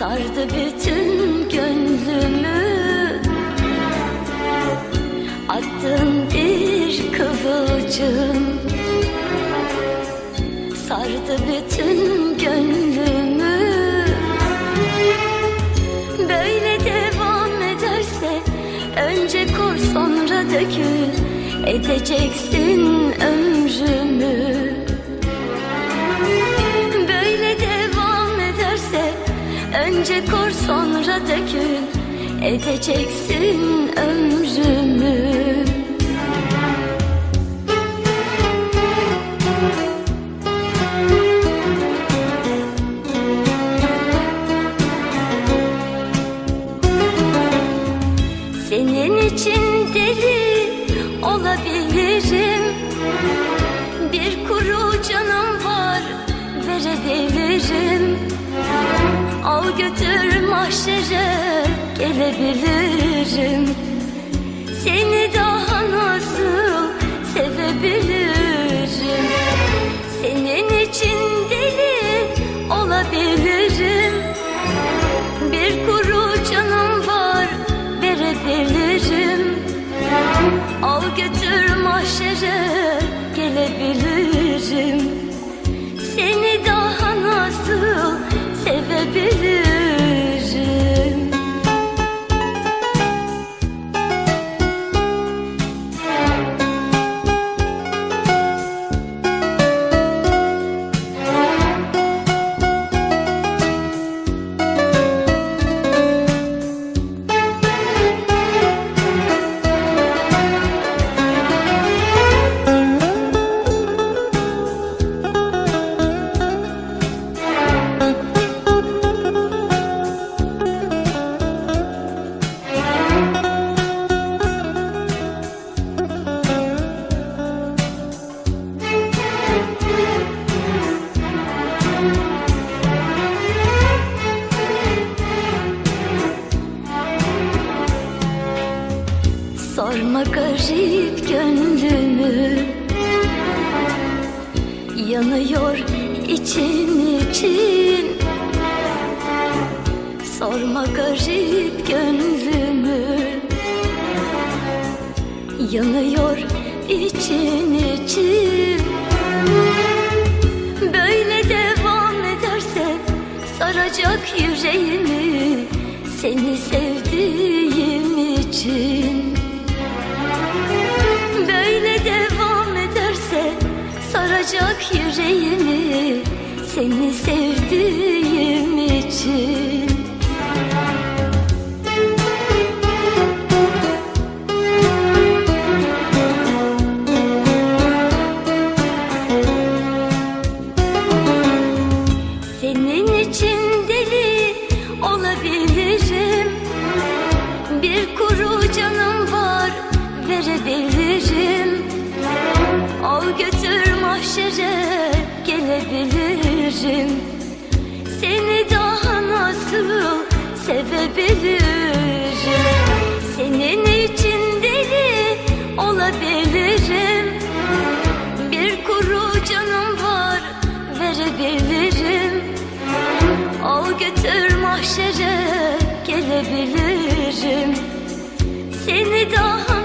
Sardı bütün gönlümü. Attın bir kıvılcım. Sardı bütün gönlümü. Böyle devam ederse Önce kor sonra dökül. Edeceksin ömrümü Önce kor sonra dökül Edeceksin ömrümü. Senin için deli olabilirim. Bir kuru canım var verebilirim gelebilirim. Seni daha nasıl sevebilirim? Senin için deli olabilirim. Bir kuru canım var verebilirim. Al götür mahşere gelebilirim. Seni Yanıyor için için. Sorma garip gönlümü. Yanıyor için için. Böyle devam ederse saracak yüreğimi Seni sevdiğim için. Böyle saracak yüreğimi Seni sevdiğim için. Senin için deli olabilirim. Bir kuru canım var verebilirim sevebilirim. Senin için deli olabilirim. Bir kuru canım var verebilirim. Al götür mahşere gelebilirim. Seni daha